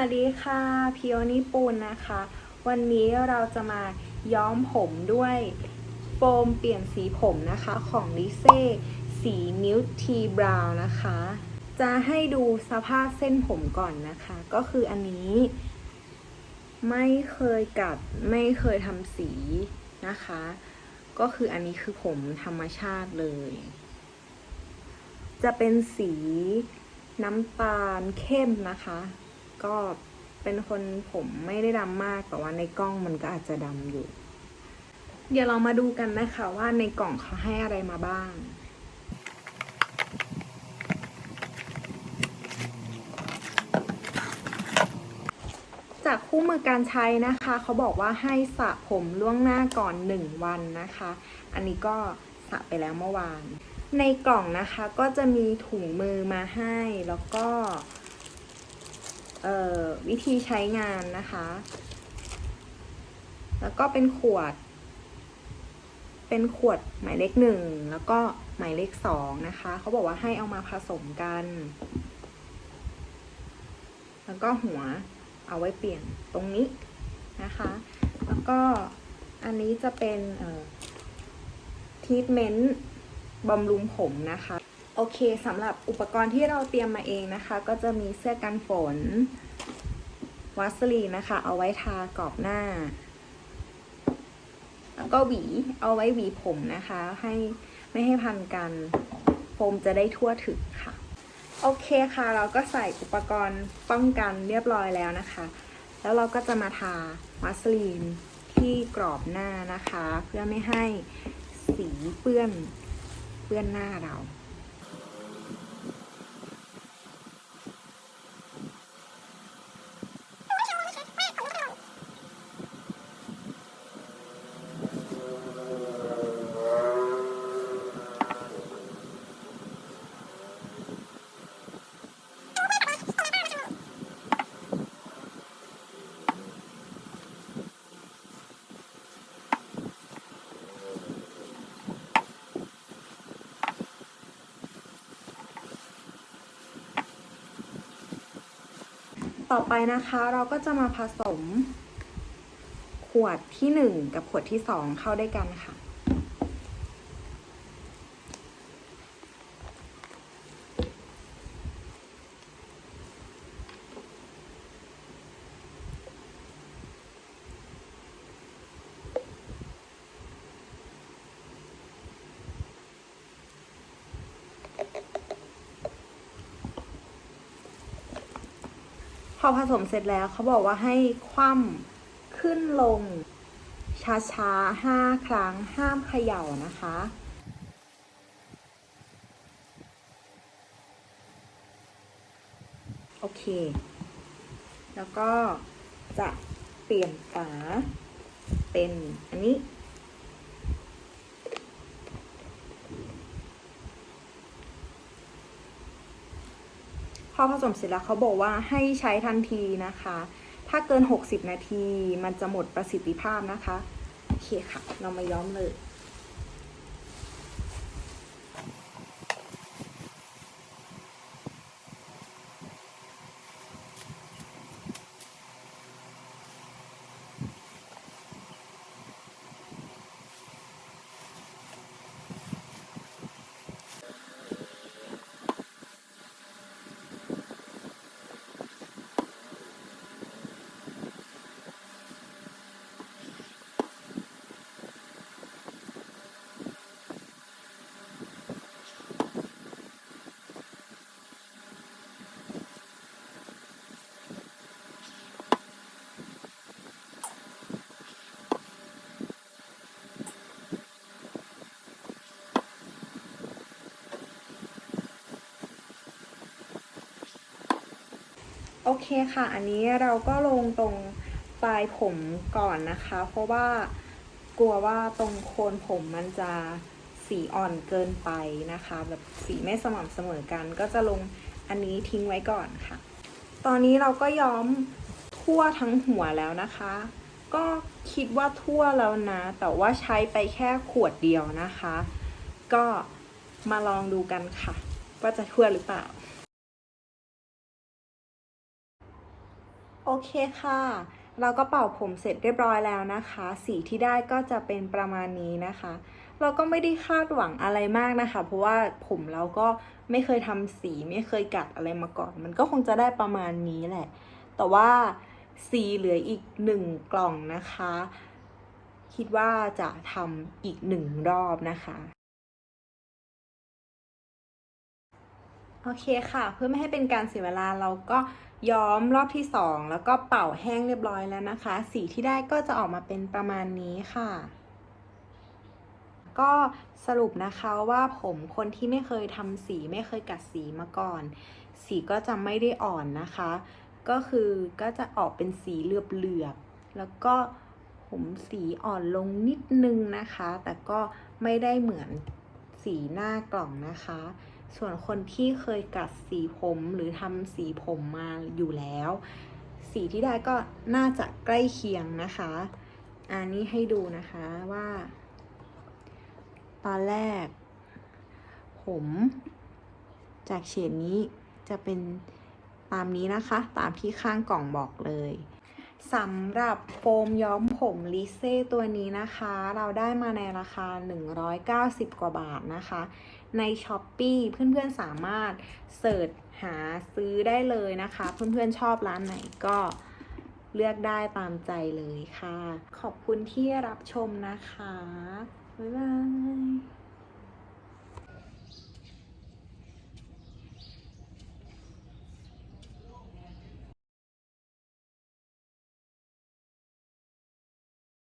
วัสดีค่ะพิโอนิปูนนะคะ วันนี้เราจะมาย้อมผมด้วยโฟมเปลี่ยนสีผมนะคะของลิเซ่สีมิลทีบราวน์นะคะ จะให้ดูสภาพเส้นผมก่อนนะคะ ก็คืออันนี้ ไม่เคยกัดไม่เคยทำสีนะคะ ก็คืออันนี้คือผมธรรมชาติเลย จะเป็นสีน้ำตาลเข้มนะคะ ก็เป็นคนผมไม่ได้ดำมากแต่ว่าในกล้องมันก็อาจจะดำอยู่ เดี๋ยวเรามาดูกันนะคะว่าในกล่องเขาให้อะไรมาบ้างจากคู่มือการใช้นะคะ เขาบอกว่าให้สระผมล่วงหน้าก่อน 1 วันนะคะ อันนี้ก็สระไปแล้วเมื่อวาน ในกล่องนะคะก็จะมีถุงมือมาให้ แล้วก็ วิธีใช้งานนะคะ แล้วก็เป็นขวด เป็นขวดหมายเลขหนึ่งแล้วก็หมายเลขสองนะคะ เขาบอกว่าให้เอามาผสมกัน แล้วก็หัวเอาไว้เปลี่ยนตรงนี้นะคะ แล้วก็อันนี้จะเป็นเอ่อทีทเมนต์บำรุงผมนะคะ เคสำหรับอุปกรณ์ที่เราเตรียมมาเองนะคะ ก็จะมีเสื้อกันฝน วัสลีนนะคะ เอาไว้ทากรอบหน้า แล้วก็หวีเอาไว้หวีผมนะคะ ให้ไม่ให้พันกันโฟมจะได้ทั่วถึงค่ะ โอเคค่ะ เราก็ใส่อุปกรณ์ป้องกันเรียบร้อยแล้วนะคะ แล้วเราก็จะมาทาวัสลีนที่กรอบหน้านะคะ เพื่อไม่ให้สีเปื้อนเปื้อนหน้าเรา ต่อไปนะคะเราก็จะมาผสม ขวดที่หนึ่งกับขวดที่สองเข้าด้วยกันค่ะ อผสมเสร็จแล้วเขาบอกว่าให้คว่ำขึ้นลง ช้าๆห้าครั้งห้ามเขย่านะคะโอเค แล้วก็จะเปลี่ยนฝาเป็นอันนี้ พอผสมเสร็จแล้วเขาบอกว่าให้ใช้ทันทีนะคะ ถ้าเกิน 60 นาทีมันจะหมดประสิทธิภาพนะคะ โอเคค่ะ เรามาย้อมเลย โอเคค่ะ อันนี้เราก็ลงตรงปลายผมก่อนนะคะ เพราะว่ากลัวว่าตรงโคนผมมันจะสีอ่อนเกินไปนะคะ แบบสีไม่สม่ำเสมอกัน ก็จะลงอันนี้ทิ้งไว้ก่อนค่ะ ตอนนี้เราก็ย้อมทั่วทั้งหัวแล้วนะคะ ก็คิดว่าทั่วแล้วนะ แต่ว่าใช้ไปแค่ขวดเดียวนะคะ ก็มาลองดูกันค่ะ ว่าจะทั่วหรือเปล่า โอเคค่ะ เราก็เป่าผมเสร็จเรียบร้อยแล้วนะคะ สีที่ได้ก็จะเป็นประมาณนี้นะคะ เราก็ไม่ได้คาดหวังอะไรมากนะคะ เพราะว่าผมเราก็ไม่เคยทำสีไม่เคยกัดอะไรมาก่อน มันก็คงจะได้ประมาณนี้แหละ แต่ว่าสีเหลืออีกหนึ่งกล่องนะคะ คิดว่าจะทำอีกหนึ่งรอบนะคะ โอเคค่ะ เพื่อไม่ให้เป็นการเสียเวลาเราก็ย้อมรอบที่สองแล้วก็เป่าแห้งเรียบร้อยแล้วนะคะ สีที่ได้ก็จะออกมาเป็นประมาณนี้ค่ะ ก็สรุปนะคะว่าผมคนที่ไม่เคยทำสีไม่เคยกัดสีมาก่อน สีก็จะไม่ได้อ่อนนะคะ ก็คือก็จะออกเป็นสีเหลือบๆแล้วก็ผมสีอ่อนลงนิดนึงนะคะ แต่ก็ไม่ได้เหมือนสีหน้ากล่องนะคะ ส่วนคนที่เคยกัดสีผมหรือทำสีผมมาอยู่แล้ว สีที่ได้ก็น่าจะใกล้เคียงนะคะ อันนี้ให้ดูนะคะว่า ตอนแรก ผม จากเฉดนี้จะเป็นตามนี้นะคะ ตามที่ข้างกล่องบอกเลย สำหรับโฟมย้อมผมลิเซ่ตัวนี้นะคะ เราได้มาในราคา 190 กว่าบาทนะคะ ใน s h อ p e e เพื่อนๆสามารถเสิร์ชหาซื้อได้เลยนะคะ เพื่อนๆชอบร้านไหนก็เลือกได้ตามใจเลยค่ะ ขอบคุณที่รับชมนะคะ